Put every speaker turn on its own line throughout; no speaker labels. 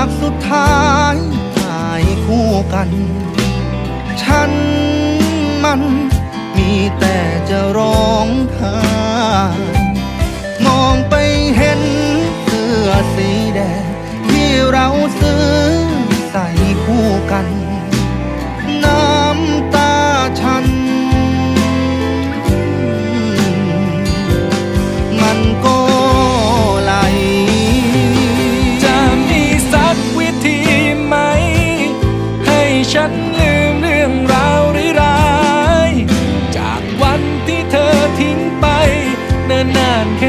ากสุดท้ายถ่ายคู่กัน ฉันมันมีแต่จะร้องไห้มองไปเห็นเสื้อสีแดง เนิ่นนา
นแค่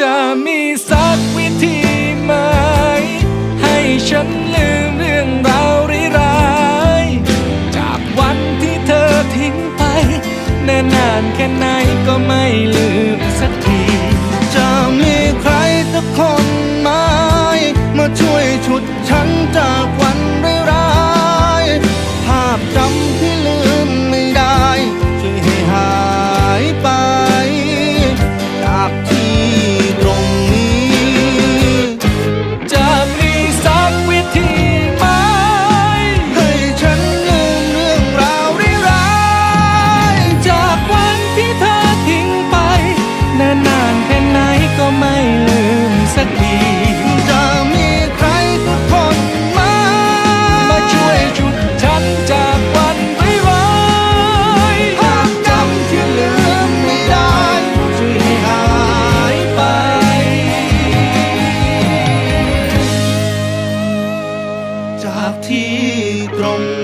จะา
กที่ตรง